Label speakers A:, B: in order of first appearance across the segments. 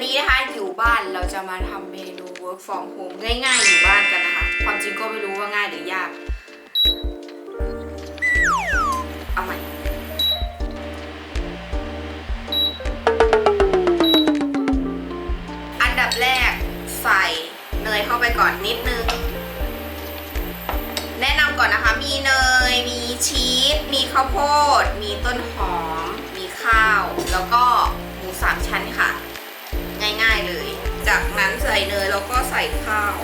A: วันนี้นะคะอยู่บ้านเราจะมาทำเมนู work from home ง่ายๆ อยู่บ้านกันนะคะ ความจริงก็ไม่รู้ว่าง่ายหรือยาก เอาใหม่ อันดับแรกใส่เนยเข้าไปก่อนนิดนึง แนะนำก่อนนะคะ มีเนย มีชีส มีข้าวโพด มีต้นหอม มีข้าว แล้วก็หมูสามชั้นค่ะ ส่ข้าว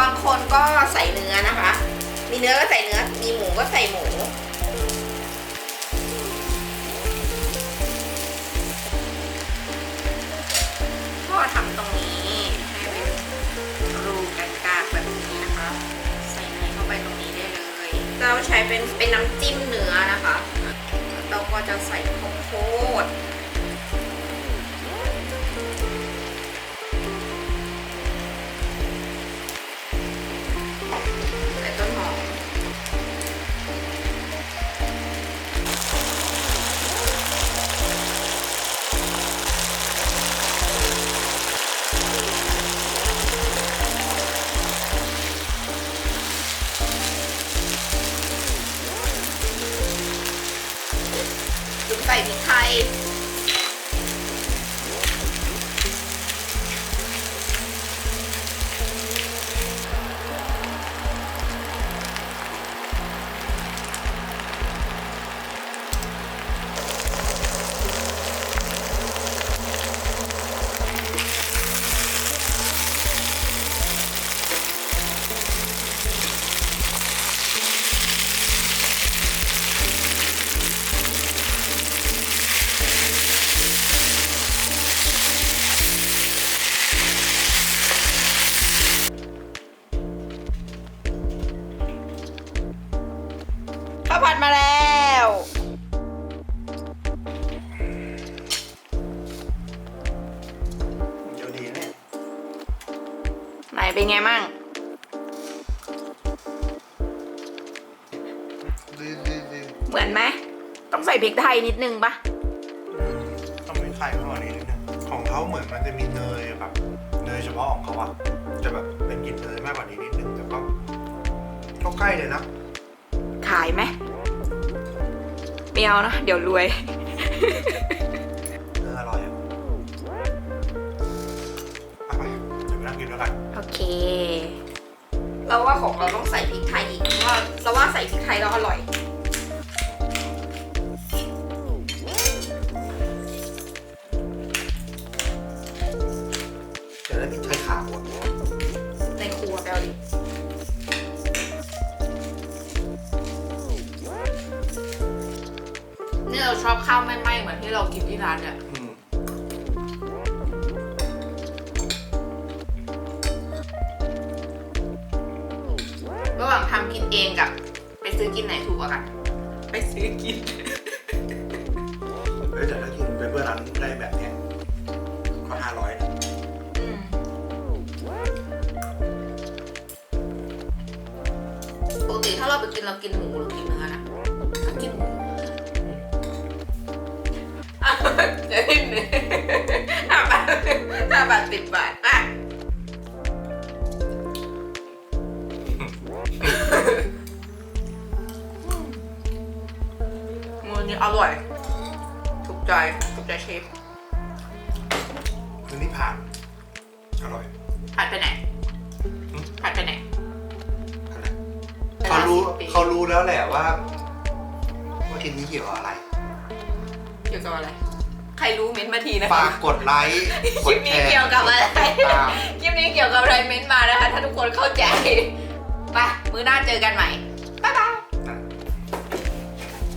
A: บางคนก็ใส่เนื้อนะคะ มีเนื้อก็ใส่เนื้อ มีหมูก็ใส่หมูก็ทำตรงนี้ให้เป็นรูกันกากแบบนี้นะคะ ใส่เนยเข้าไปตรงนี้ได้เลย เราใช้เป็นเป็นน้ำจิ้มเนื้อนะคะ เราก็จะใส่ข้าวโพด พริกไทย ไหนเป็นไงมั่ง
B: ดีดีดี
A: เหมือนไหมต้องใส่พริกไทยนิดนึงปะ
B: อืมต้องมีไข่เข้ามานิดนึงของเขาเหมือนมันจะมีเนยแบบเนยเฉพาะของเขาอะจะแบบเป็นกลิ่นเนยมากกว่านี้นิดนึงแต่ก็ก็ใกล้เลยนะ
A: ขายไหมไม่เอานะ เดี๋ยวรวย ของเราต้องใส่พริกไทยอีกเพราะว่าเราว่าใส่พริกไทยแล้วอร่อย
B: จะได้พริกไทยขาวอะ
A: ในครัวแปลดินี่เราชอบข้าวไหม้ๆเหมือนที่เรากินที่ร้านเนี่ย
B: อื
A: กินเองกับ ไปซื้อกินไหนถูกกว่ากัน ไปซื้อกิน
B: เฮ้ยแต่ถ้ากินไปเพื่อร้านได้แบบเนี้ยก็ห้าร้อยนะ
A: ปกติถ้าเราไปกินเรากินหมูหรือกินเนื้อนะก็กินหมูอะเดี๋ยวนิดนึงห้าบาทห้าบาทสิบบาท นี้อร่อย ถูกใจ ถูกใจเชฟ
B: คือนี่ผ่าน อร่อย
A: ผัดไปไหน
B: อืม
A: ผัดไปไหน
B: อะไรเขารู้เขารู้แล้วแหละว่า ว่ากินนี้เกี่ยวกับอะไร
A: เกี่ยวกับอะไร ใครรู้เม้นต์มาทีนะ
B: ฝากกดไลค์ก
A: คลิ
B: ด
A: ป
B: แช
A: นี้
B: ร์
A: เกี่ยวกับอะไร
B: ติดตาม
A: คลิปนี้เกี่ยวกับอะไรเม้นต์มานะคะ ถ้าทุกคนเข้าใจ ไป มือหน้าเจอกันใหม่บ๊ายบาย